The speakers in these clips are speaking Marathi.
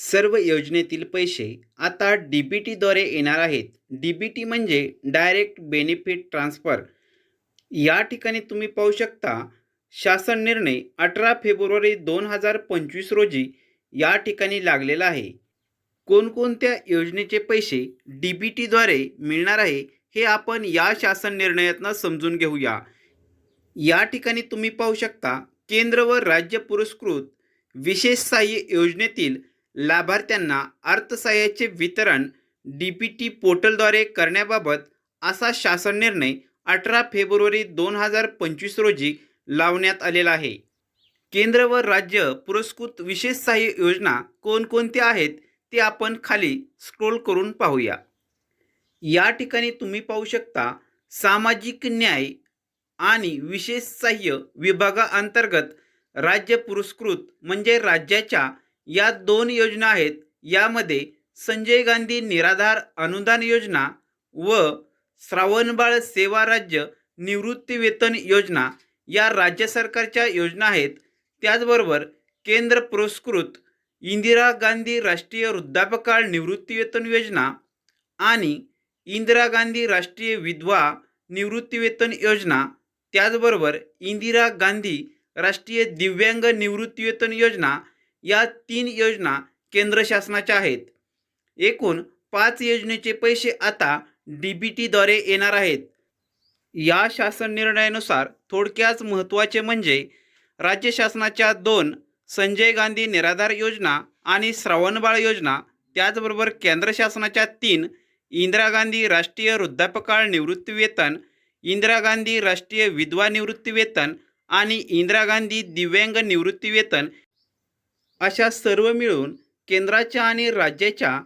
सर्व योजनेतील पैसे आता डी बी टीद्वारे येणार आहेत. डी बी टी म्हणजे डायरेक्ट बेनिफिट ट्रान्सफर. या ठिकाणी तुम्ही पाहू शकता शासन निर्णय अठरा फेब्रुवारी दोन हजार पंचवीस रोजी या ठिकाणी लागलेला आहे. कोणकोणत्या योजनेचे पैसे डी बी टीद्वारे मिळणार आहे हे आपण या शासन निर्णयातनं समजून घेऊया. या ठिकाणी तुम्ही पाहू शकता केंद्र व राज्य पुरस्कृत विशेष सहाय्य योजनेतील लाभार्थ्यांना अर्थसहाय्याचे वितरण डी पी टी पोर्टलद्वारे करण्याबाबत असा शासन निर्णय अठरा फेब्रुवारी दोन हजार पंचवीस रोजी लावण्यात आलेला आहे. केंद्र व राज्य पुरस्कृत विशेष सहाय्य योजना कोणकोणत्या आहेत ते आपण खाली स्क्रोल करून पाहूया. या ठिकाणी तुम्ही पाहू शकता सामाजिक न्याय आणि विशेष सहाय्य विभागाअंतर्गत राज्य पुरस्कृत म्हणजे राज्याच्या या दोन योजना आहेत. यामध्ये संजय गांधी निराधार अनुदान योजना व श्रावणबाळ सेवा राज्य निवृत्तीवेतन योजना या राज्य सरकारच्या योजना आहेत. त्याचबरोबर केंद्र पुरस्कृत इंदिरा गांधी राष्ट्रीय वृद्धापकाळ निवृत्तीवेतन योजना आणि इंदिरा गांधी राष्ट्रीय विधवा निवृत्तीवेतन योजना त्याचबरोबर इंदिरा गांधी राष्ट्रीय दिव्यांग निवृत्तीवेतन योजना या तीन योजना केंद्र शासनाच्या आहेत. एकूण पाच योजनेचे पैसे आता डी बी टीद्वारे येणार आहेत. या शासन निर्णयानुसार थोडक्यात महत्त्वाचे म्हणजे राज्य शासनाच्या दोन संजय गांधी निराधार योजना आणि श्रावणबाळ योजना त्याचबरोबर केंद्र शासनाच्या तीन इंदिरा गांधी राष्ट्रीय वृद्धापकाळ निवृत्तीवेतन इंदिरा गांधी राष्ट्रीय विधवा निवृत्तीवेतन आणि इंदिरा गांधी दिव्यांग निवृत्तीवेतन अशा सर्व मिळून केंद्राच्या आणि राज्याच्या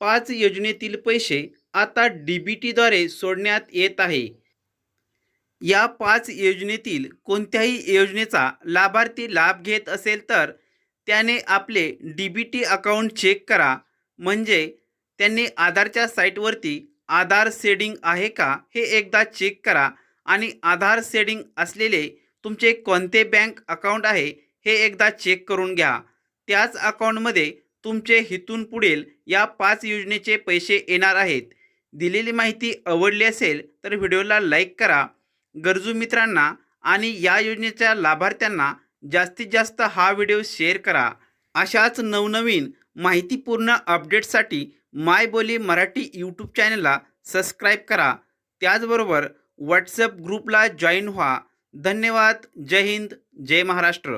पाच योजनेतील पैसे आता डी बी टीद्वारे सोडण्यात येत आहे. या पाच योजनेतील कोणत्याही योजनेचा लाभार्थी लाभ घेत असेल तर त्याने आपले D B T account check करा. म्हणजे त्यांनी आधारच्या साईटवरती आधार सेडिंग आहे का हे एकदा चेक करा आणि आधार सेडिंग असलेले तुमचे कोणते बँक अकाउंट आहे हे एकदा चेक करून घ्या. त्याच अकाउंटमध्ये तुमचे हिथून पुढील या पाच योजनेचे पैसे येणार आहेत. दिलेली माहिती आवडली असेल तर व्हिडिओला लाईक करा. गरजू मित्रांना आणि या योजनेच्या लाभार्थ्यांना जास्तीत जास्त हा व्हिडिओ शेअर करा. अशाच नवनवीन माहितीपूर्ण अपडेट्ससाठी माय बोली मराठी यूट्यूब चॅनलला सबस्क्राईब करा. त्याचबरोबर व्हॉट्सअप ग्रुपला जॉईन व्हा. धन्यवाद. जय हिंद. जय महाराष्ट्र.